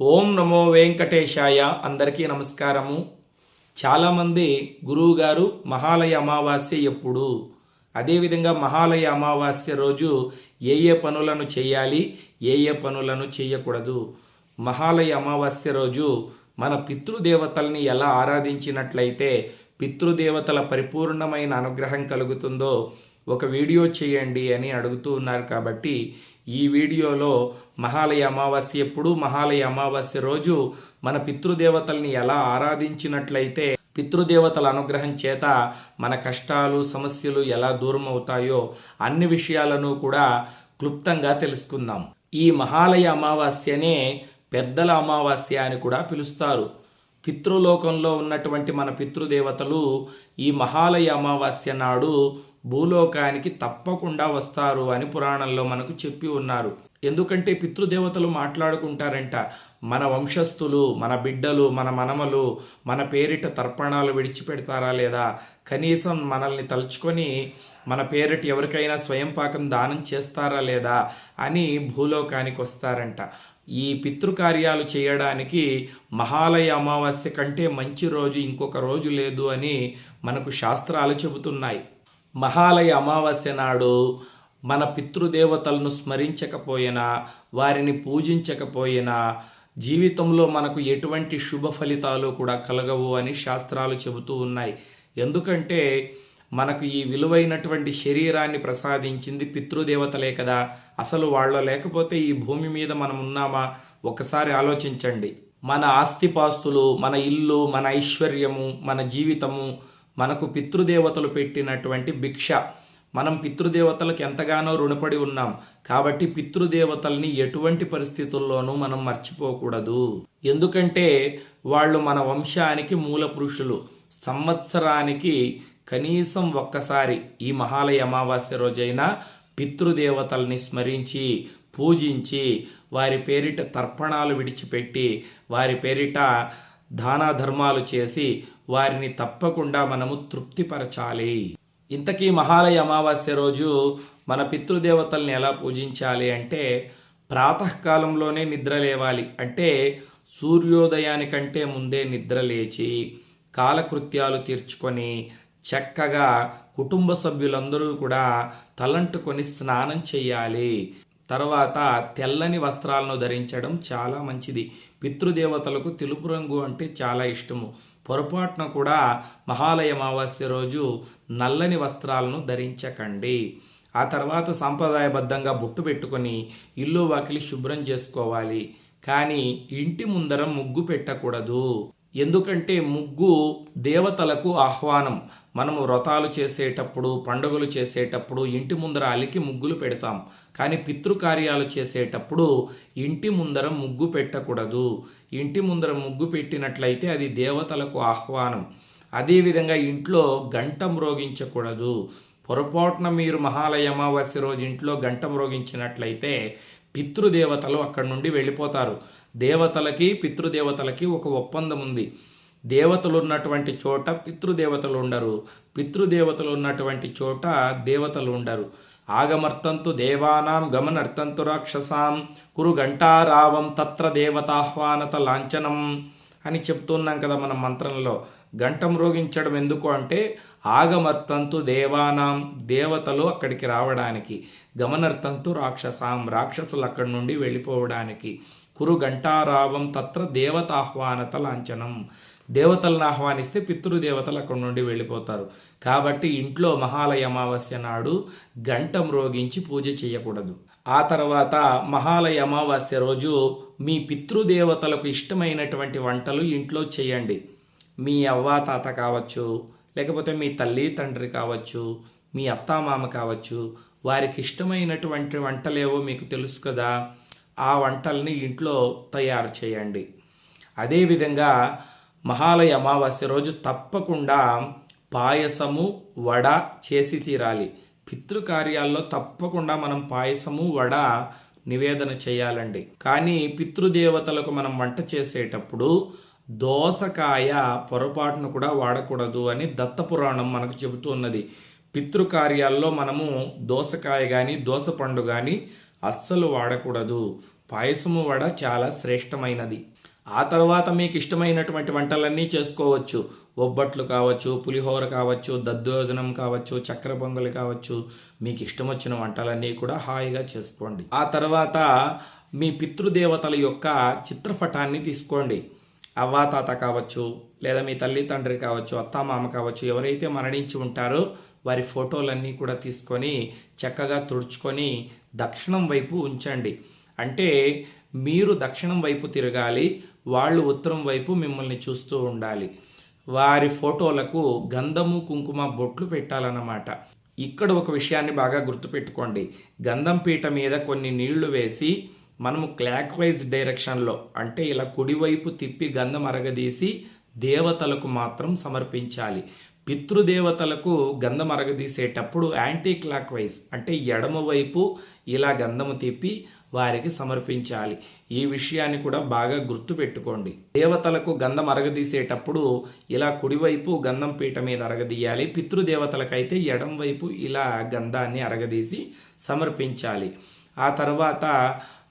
ఓం నమో వెంకటేశాయ అందరికీ నమస్కారము. చాలామంది గురువు గారు మహాలయ అమావాస్య ఎప్పుడు అదేవిధంగా మహాలయ అమావాస్య రోజు ఏ ఏ పనులను చేయాలి ఏ ఏ పనులను చేయకూడదు. మహాలయ అమావాస్య రోజు మన పితృదేవతల్ని ఎలా ఆరాధించినట్లయితే పితృదేవతల పరిపూర్ణమైన అనుగ్రహం కలుగుతుందో ఒక వీడియో చేయండి అని అడుగుతూ ఉన్నారు కాబట్టి ఈ వీడియోలో మహాలయ అమావాస్య ఎప్పుడు మహాలయ అమావాస్య రోజు మన పితృదేవతల్ని ఎలా ఆరాధించినట్లయితే పితృదేవతల అనుగ్రహం చేత మన కష్టాలు సమస్యలు ఎలా దూరం అవుతాయో అన్ని విషయాలను కూడా క్లుప్తంగా తెలుసుకుందాం. ఈ మహాలయ అమావాస్యనే పెద్దల అమావాస్య అని కూడా పిలుస్తారు. పితృలోకంలో ఉన్నటువంటి మన పితృదేవతలు ఈ మహాలయ అమావాస్య నాడు భూలోకానికి తప్పకుండా వస్తారు అని పురాణంలో మనకు చెప్పి ఉన్నారు. ఎందుకంటే పితృదేవతలు మాట్లాడుకుంటారంట మన వంశస్థులు మన బిడ్డలు మన మనమలు మన పేరిట తర్పణాలు విడిచిపెడతారా లేదా? కనీసం మనల్ని తలుచుకొని మన పేరిట ఎవరికైనా స్వయం పాకం దానం చేస్తారా లేదా అని భూలోకానికి వస్తారంట. ఈ పితృకార్యాలు చేయడానికి మహాలయ అమావాస్య కంటే మంచి రోజు ఇంకొక రోజు లేదు అని మనకు శాస్త్రాలు చెబుతున్నాయి. మహాలయ అమావాస్య నాడు మన పితృదేవతలను స్మరించకపోయినా వారిని పూజించకపోయినా జీవితంలో మనకు ఎటువంటి శుభ ఫలితాలు కూడా కలగవు అని శాస్త్రాలు చెబుతూ ఉన్నాయి. ఎందుకంటే మనకు ఈ విలువైనటువంటి శరీరాన్ని ప్రసాదించింది పితృదేవతలే కదా. అసలు వాళ్ళ లేకపోతే ఈ భూమి మీద మనం ఉన్నామా? ఒకసారి ఆలోచించండి. మన ఆస్తిపాస్తులు మన ఇల్లు మన ఐశ్వర్యము మన జీవితము మనకు పితృదేవతలు పెట్టినటువంటి భిక్ష. మనం పితృదేవతలకు ఎంతగానో రుణపడి ఉన్నాం. కాబట్టి పితృదేవతల్ని ఎటువంటి పరిస్థితుల్లోనూ మనం మర్చిపోకూడదు. ఎందుకంటే వాళ్ళు మన వంశానికి మూల పురుషులు సంవత్సరానికి కనీసం ఒక్కసారి ఈ మహాలయ అమావాస్య రోజైనా పితృదేవతల్ని స్మరించి పూజించి వారి పేరిట తర్పణాలు విడిచిపెట్టి వారి పేరిట దాన ధర్మాలు చేసి వారిని తప్పకుండా మనము తృప్తిపరచాలి. ఇంతకీ మహాలయ అమావాస్య రోజు మన పితృదేవతల్ని ఎలా పూజించాలి అంటే ప్రాతకాలంలోనే నిద్ర లేవాలి. అంటే సూర్యోదయానికంటే ముందే నిద్ర లేచి కాలకృత్యాలు తీర్చుకొని చక్కగా కుటుంబ సభ్యులందరూ కూడా తలంటుకొని స్నానం చేయాలి తర్వాత తెల్లని వస్త్రాలను ధరించడం చాలా మంచిది. పితృదేవతలకు తెలుపు రంగు అంటే చాలా ఇష్టము. పొరపాటున కూడా మహాలయ అమావాస్య రోజు నల్లని వస్త్రాలను ధరించకండి. ఆ తర్వాత సాంప్రదాయబద్ధంగా బొట్టు పెట్టుకొని ఇల్లు వాకిలి శుభ్రం చేసుకోవాలి. కానీ ఇంటి ముందర ముగ్గు పెట్టకూడదు. ఎందుకంటే ముగ్గు దేవతలకు ఆహ్వానం. మనము వ్రతాలు చేసేటప్పుడు పండుగలు చేసేటప్పుడు ఇంటి ముందర అలికి ముగ్గులు పెడతాం. కానీ పితృకార్యాలు చేసేటప్పుడు ఇంటి ముందర ముగ్గు పెట్టకూడదు. ఇంటి ముందర ముగ్గు పెట్టినట్లయితే అది దేవతలకు ఆహ్వానం. అదేవిధంగా ఇంట్లో గంట మ్రోగించకూడదు. పొరపాటున మీరు మహాలయ అమావాస్య రోజు ఇంట్లో గంట మ్రోగించినట్లయితే పితృదేవతలు అక్కడి నుండి వెళ్ళిపోతారు. దేవతలకి పితృదేవతలకి ఒక ఒప్పందం ఉంది. దేవతలు ఉన్నటువంటి చోట పితృదేవతలు ఉండరు. పితృదేవతలు ఉన్నటువంటి చోట దేవతలు ఉండరు. ఆగమర్తంతు దేవానాం గమనర్థంతు రాక్షసాం కురు గంటారావం తత్ర దేవతాహ్వానత లాంఛనం అని చెప్తున్నాం కదా మన మంత్రంలో. గంట మ్రోగించడం ఎందుకు అంటే ఆగమర్తంతు దేవానాం దేవతలు అక్కడికి రావడానికి గమనర్థంతు రాక్షసాం రాక్షసులు అక్కడి నుండి వెళ్ళిపోవడానికి. కురు గంటారావం తత్ర దేవతాహ్వానత లాంఛనం దేవతలను ఆహ్వానిస్తే పితృదేవతలు అక్కడి నుండి వెళ్ళిపోతారు. కాబట్టి ఇంట్లో మహాలయ అమావాస్య నాడు గంట మ్రోగించి పూజ చేయకూడదు. ఆ తర్వాత మహాలయ అమావాస్య రోజు మీ పితృదేవతలకు ఇష్టమైనటువంటి వంటలు ఇంట్లో చేయండి. మీ అవ్వ తాత కావచ్చు లేకపోతే మీ తల్లి తండ్రి కావచ్చు మీ అత్తామామ కావచ్చు వారికి ఇష్టమైనటువంటి వంటలేవో మీకు తెలుసు కదా. ఆ వంటల్ని ఇంట్లో తయారు చేయండి. అదేవిధంగా మహాలయ అమావాస్య రోజు తప్పకుండా పాయసము వడ చేసి తీరాలి. పితృకార్యాల్లో తప్పకుండా మనం పాయసము వడ నివేదన చేయాలండి. కానీ పితృదేవతలకు మనం వంట చేసేటప్పుడు దోసకాయ పొరపాటును కూడా వాడకూడదు అని దత్తపురాణం మనకు చెబుతున్నది పితృకార్యాల్లో మనము దోసకాయ కానీ దోసపండు కానీ అస్సలు వాడకూడదు. పాయసము వడ చాలా శ్రేష్టమైనది. ఆ తర్వాత మీకు ఇష్టమైనటువంటి వంటలన్నీ చేసుకోవచ్చు. ఒబ్బట్లు కావచ్చు పులిహోర కావచ్చు దద్దోజనం కావచ్చు చక్కెర పొంగలి కావచ్చు. మీకు ఇష్టం వచ్చిన వంటలన్నీ కూడా హాయిగా చేసుకోండి. ఆ తర్వాత మీ పితృదేవతల యొక్క చిత్రపటాన్ని తీసుకోండి. అవ్వాతాత కావచ్చు లేదా మీ తల్లి తండ్రి కావచ్చు అత్తామామ కావచ్చు ఎవరైతే మరణించి ఉంటారో వారి ఫోటోలన్నీ కూడా తీసుకొని చక్కగా తుడుచుకొని దక్షిణం వైపు ఉంచండి. అంటే మీరు దక్షిణం వైపు తిరగాలి వాళ్ళు ఉత్తరం వైపు మిమ్మల్ని చూస్తూ ఉండాలి. వారి ఫోటోలకు గంధము కుంకుమ బొట్లు పెట్టాలన్నమాట. ఇక్కడ ఒక విషయాన్ని బాగా గుర్తుపెట్టుకోండి. గంధం పీట మీద కొన్ని నీళ్ళు వేసి మనము క్లాక్ వైజ్ డైరెక్షన్లో అంటే ఇలా కుడివైపు తిప్పి గంధం అరగదీసి దేవతలకు మాత్రం సమర్పించాలి. పితృదేవతలకు గంధం అరగదీసేటప్పుడు యాంటీ క్లాక్ వైజ్ అంటే ఎడమ వైపు ఇలా గంధము తిప్పి వారికి సమర్పించాలి. ఈ విషయాన్ని కూడా బాగా గుర్తుపెట్టుకోండి దేవతలకు గంధం అరగదీసేటప్పుడు ఇలా కుడివైపు గంధం పీట మీద అరగదీయాలి. పితృదేవతలకైతే ఎడం వైపు ఇలా గంధాన్ని అరగదీసి సమర్పించాలి. ఆ తర్వాత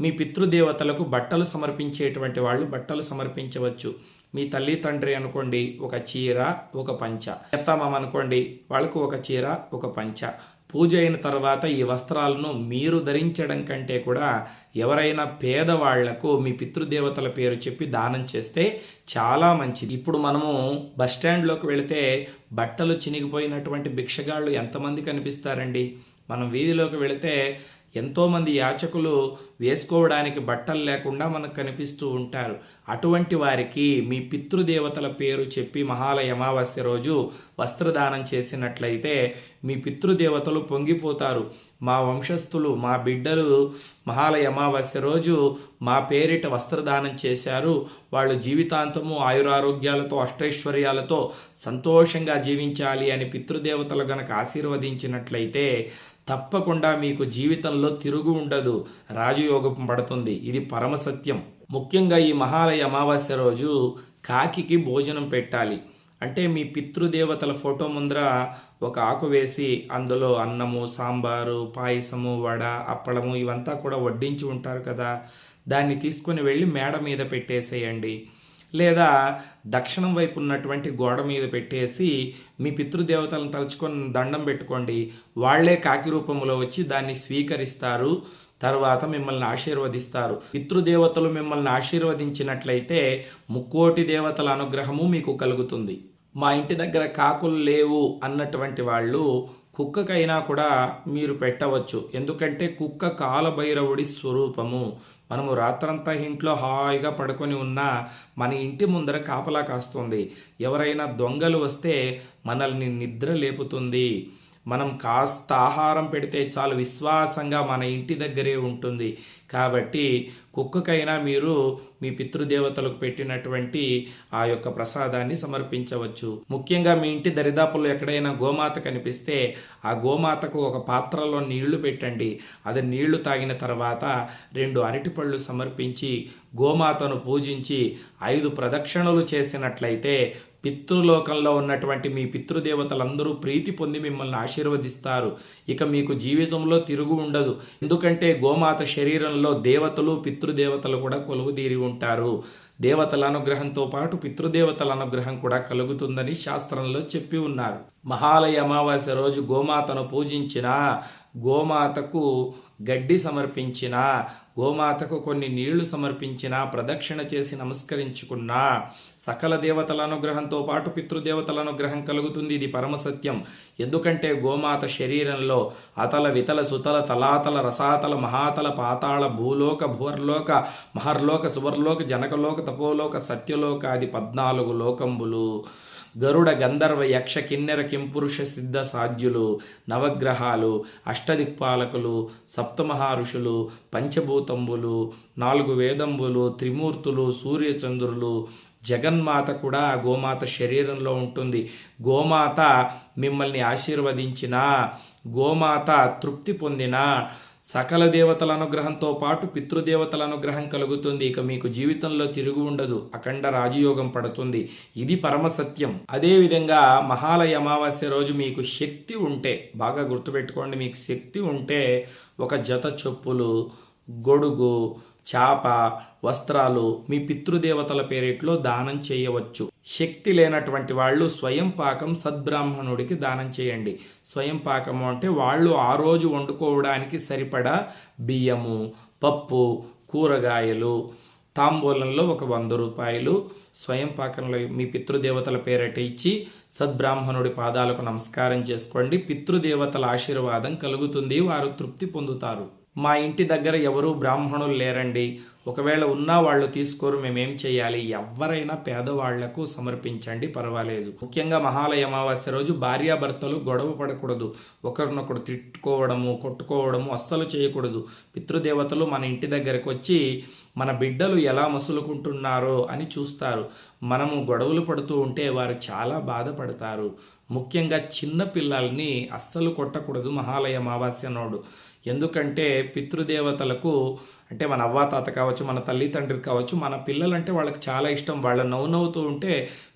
మీ పితృదేవతలకు బట్టలు సమర్పించేటువంటి వాళ్ళు బట్టలు సమర్పించవచ్చు. మీ తల్లి తండ్రి అనుకోండి ఒక చీర ఒక పంచ. ఎత్తామం అనుకోండి వాళ్ళకు ఒక చీర ఒక పంచ. పూజ అయిన తర్వాత ఈ వస్త్రాలను మీరు ధరించడం కంటే కూడా ఎవరైనా పేదవాళ్ళకు మీ పితృదేవతల పేరు చెప్పి దానం చేస్తే చాలా మంచిది. ఇప్పుడు మనము బస్ స్టాండ్లోకి వెళితే బట్టలు చినిగిపోయినటువంటి భిక్షగాళ్ళు ఎంతమంది కనిపిస్తారండి? మనం వీధిలోకి వెళితే ఎంతోమంది యాచకులు వేసుకోవడానికి బట్టలు లేకుండా మనకు కనిపిస్తూ ఉంటారు. అటువంటి వారికి మీ పితృదేవతల పేరు చెప్పి మహాలయ అమావాస్య రోజు వస్త్రదానం చేసినట్లయితే మీ పితృదేవతలు పొంగిపోతారు. మా వంశస్థులు మా బిడ్డలు మహాలయ అమావాస్య రోజు మా పేరిట వస్త్రదానం చేశారు. వాళ్ళు జీవితాంతము ఆయురారోగ్యాలతో అష్టైశ్వర్యాలతో సంతోషంగా జీవించాలి అని పితృదేవతలు గనక ఆశీర్వదించినట్లయితే తప్పకుండా మీకు జీవితంలో తిరుగు ఉండదు. రాజయోగం పడుతుంది. ఇది పరమసత్యం ముఖ్యంగా ఈ మహాలయ అమావాస్య రోజు కాకికి భోజనం పెట్టాలి. అంటే మీ పితృదేవతల ఫోటో ముందర ఒక ఆకు వేసి అందులో అన్నము సాంబారు పాయసము వడ అప్పడము ఇవంతా కూడా వడ్డించి ఉంటారు కదా. దాన్ని తీసుకొని వెళ్ళి మేడ మీద పెట్టేసేయండి. లేదా దక్షిణం వైపు ఉన్నటువంటి గోడ మీద పెట్టేసి మీ పితృదేవతలను తలుచుకొని దండం పెట్టుకోండి. వాళ్ళే కాకి రూపంలో వచ్చి దాన్ని స్వీకరిస్తారు. తర్వాత మిమ్మల్ని ఆశీర్వదిస్తారు. పితృదేవతలు మిమ్మల్ని ఆశీర్వదించినట్లయితే ముక్కోటి దేవతల అనుగ్రహము మీకు కలుగుతుంది. మా ఇంటి దగ్గర కాకులు లేవు అన్నటువంటి వాళ్ళు కుక్కకైనా కూడా మీరు పెట్టవచ్చు. ఎందుకంటే కుక్క కాలభైరవుడి స్వరూపము. మనము రాత్రంతా ఇంట్లో హాయిగా పడుకొని ఉన్నా మన ఇంటి ముందర కాపలా కాస్తుంది. ఎవరైనా దొంగలు వస్తే మనల్ని నిద్ర లేపుతుంది. మనం కాస్త ఆహారం పెడితే చాలు విశ్వాసంగా మన ఇంటి దగ్గరే ఉంటుంది. కాబట్టి కుక్కకైనా మీరు మీ పితృదేవతలకు పెట్టినటువంటి ఆ యొక్క ప్రసాదాన్ని సమర్పించవచ్చు. ముఖ్యంగా మీ ఇంటి దరిదాపుల్లో ఎక్కడైనా గోమాత కనిపిస్తే ఆ గోమాతకు ఒక పాత్రలో నీళ్ళు పెట్టండి. అది నీళ్ళు తాగిన తర్వాత రెండు అరటిపళ్ళు సమర్పించి గోమాతను పూజించి ఐదు ప్రదక్షిణలు చేసినట్లయితే పితృలోకంలో ఉన్నటువంటి మీ పితృదేవతలందరూ ప్రీతి పొంది మిమ్మల్ని ఆశీర్వదిస్తారు. ఇక మీకు జీవితంలో తిరుగు ఉండదు. ఎందుకంటే గోమాత శరీరంలో దేవతలు పితృదేవతలు కూడా కొలువుదీరి ఉంటారు. దేవతల అనుగ్రహంతో పాటు పితృదేవతల అనుగ్రహం కూడా కలుగుతుందని శాస్త్రంలో చెప్పి ఉన్నారు. మహాలయ అమావాస్య రోజు గోమాతను పూజించిన గోమాతకు గడ్డి సమర్పించిన గోమాతకు కొన్ని నీళ్ళు సమర్పించినా ప్రదక్షిణ చేసి నమస్కరించుకున్నా. సకల దేవతల అనుగ్రహంతో పాటు పితృదేవతల అనుగ్రహం కలుగుతుంది. ఇది పరమసత్యం ఎందుకంటే గోమాత శరీరంలో అతల వితల సుతల తలాతల రసాతల మహాతల పాతాళ భూలోక భూర్లోక మహర్లోక సువర్లోక జనకలోక తపోలోక సత్యలోక అది పద్నాలుగు లోకంబులు గరుడ గంధర్వ యక్ష కిన్నెర కింపురుష సిద్ధ సాధ్యులు నవగ్రహాలు అష్టదిక్పాలకులు సప్తమహారుషులు పంచభూతంబులు నాలుగు వేదంబులు త్రిమూర్తులు సూర్యచంద్రులు జగన్మాత కూడా గోమాత శరీరంలో ఉంటుంది. గోమాత మిమ్మల్ని ఆశీర్వదించిన గోమాత తృప్తి పొందిన సకల దేవతల అనుగ్రహంతో పాటు పితృదేవతల అనుగ్రహం కలుగుతుంది. ఇక మీకు జీవితంలో తిరుగు ఉండదు. అఖండ రాజయోగం పడుతుంది. ఇది పరమసత్యం అదేవిధంగా మహాలయ అమావాస్య రోజు మీకు శక్తి ఉంటే బాగా గుర్తుపెట్టుకోండి మీకు శక్తి ఉంటే ఒక జత చెప్పులు గొడుగు చాప వస్త్రాలు మీ పితృదేవతల పేరిట్లో దానం చేయవచ్చు. శక్తి లేనటువంటి వాళ్ళు స్వయం పాకం సద్బ్రాహ్మణుడికి దానం చేయండి. స్వయం పాకము అంటే వాళ్ళు ఆ రోజు వండుకోవడానికి సరిపడా బియ్యము పప్పు కూరగాయలు తాంబూలంలో ఒక వంద రూపాయలు స్వయం పాకంలో మీ పితృదేవతల పేరట ఇచ్చి సద్బ్రాహ్మణుడి పాదాలకు నమస్కారం చేసుకోండి. పితృదేవతల ఆశీర్వాదం కలుగుతుంది. వారు తృప్తి పొందుతారు. మా ఇంటి దగ్గర ఎవరు బ్రాహ్మణులు లేరండి. ఒకవేళ ఉన్నా వాళ్ళు తీసుకోరు మేమేం చేయాలి? ఎవరైనా పేదవాళ్ళకు సమర్పించండి పర్వాలేదు. ముఖ్యంగా మహాలయ అమావాస్య రోజు భార్యాభర్తలు గొడవ పడకూడదు. ఒకరినొకరు తిట్టుకోవడము కొట్టుకోవడము అస్సలు చేయకూడదు. పితృదేవతలు మన ఇంటి దగ్గరకు వచ్చి మన బిడ్డలు ఎలా మసులుకుంటున్నారో అని చూస్తారు. మనము గొడవలు పడుతూ ఉంటే వారు చాలా బాధపడతారు. ముఖ్యంగా చిన్న పిల్లల్ని అస్సలు కొట్టకూడదు మహాలయ అమావాస్య నాడు. ఎందుకంటే పితృదేవతలకు అంటే మన అవ్వాతాత కావచ్చు మన తల్లిదండ్రి కావచ్చు మన పిల్లలంటే వాళ్ళకి చాలా ఇష్టం. వాళ్ళ నవ్వు నవ్వుతూ ఉంటే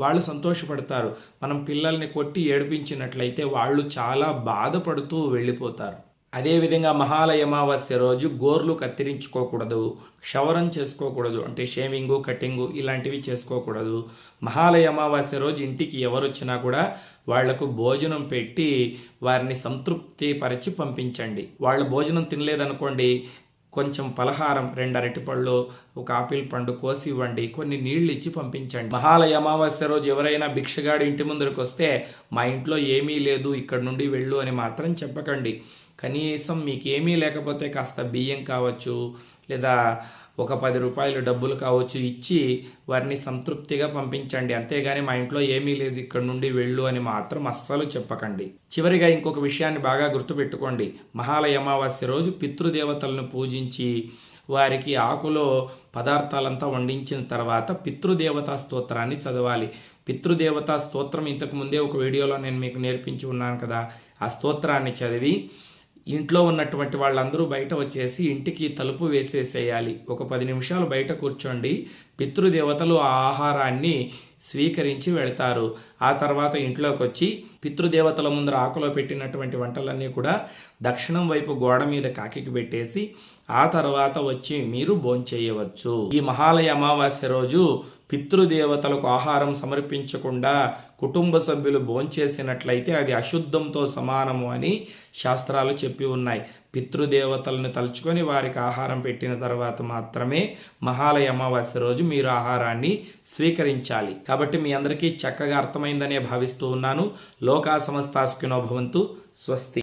వాళ్ళు సంతోషపడతారు. మనం పిల్లల్ని కొట్టి ఏడిపించినట్లయితే వాళ్ళు చాలా బాధపడుతూ వెళ్ళిపోతారు. అదేవిధంగా మహాలయ అమావాస్య రోజు గోర్లు కత్తిరించుకోకూడదు క్షవరం చేసుకోకూడదు అంటే షేవింగు కటింగు ఇలాంటివి చేసుకోకూడదు. మహాలయ అమావాస్య రోజు ఇంటికి ఎవరు వచ్చినా కూడా వాళ్ళకు భోజనం పెట్టి వారిని సంతృప్తి పరిచి పంపించండి. వాళ్ళు భోజనం తినలేదనుకోండి కొంచెం పలహారం రెండు అరటిపళ్ళు ఒక ఆపిల్ పండు కోసి ఇవ్వండి కొన్ని నీళ్ళు ఇచ్చి పంపించండి. మహాలయ అమావాస్య రోజు ఎవరైనా భిక్షగాడు ఇంటి ముందరకు వస్తే మా ఇంట్లో ఏమీ లేదు ఇక్కడ నుండి వెళ్ళు అని మాత్రం చెప్పకండి. కనీసం మీకేమీ లేకపోతే కాస్త బియ్యం కావచ్చు లేదా ఒక పది రూపాయలు డబ్బులు కావచ్చు ఇచ్చి వారిని సంతృప్తిగా పంపించండి. అంతేగాని మా ఇంట్లో ఏమీ లేదు ఇక్కడ నుండి వెళ్ళు అని మాత్రం అస్సలు చెప్పకండి. చివరిగా ఇంకొక విషయాన్ని బాగా గుర్తుపెట్టుకోండి. మహాలయ అమావాస్య రోజు పితృదేవతలను పూజించి వారికి ఆకులో పదార్థాలంతా వండించిన తర్వాత పితృదేవతా స్తోత్రాన్ని చదవాలి. పితృదేవతా స్తోత్రం ఇంతకు ముందే ఒక వీడియోలో నేను మీకు నేర్పించి ఉన్నాను కదా. ఆ స్తోత్రాన్ని చదివి ఇంట్లో ఉన్నటువంటి వాళ్ళందరూ బయట వచ్చేసి ఇంటికి తలుపు వేసేసేయాలి. ఒక పది నిమిషాలు బయట కూర్చోండి. పితృదేవతలు ఆ ఆహారాన్ని స్వీకరించి వెళ్తారు. ఆ తర్వాత ఇంట్లోకి వచ్చి పితృదేవతల ముందర ఆకులో పెట్టినటువంటి వంటలన్నీ కూడా దక్షిణం వైపు గోడ మీద కాకికి పెట్టేసి ఆ తర్వాత వచ్చి మీరు భోంచేయవచ్చు. ఈ మహాలయ అమావాస్య రోజు పితృదేవతలకు ఆహారం సమర్పించకుండా కుటుంబ సభ్యులు భోంచేసినట్లయితే అది అశుద్ధంతో సమానము అని శాస్త్రాలు చెప్పి ఉన్నాయి. పితృదేవతలను తలుచుకొని వారికి ఆహారం పెట్టిన తర్వాత మాత్రమే మహాలయ అమావాస్య రోజు మీరు ఆహారాన్ని స్వీకరించాలి. కాబట్టి మీ అందరికీ చక్కగా అర్థమైందనే భావిస్తూ ఉన్నాను. లోకా సమస్తాస్కినో భవంతు. స్వస్తి.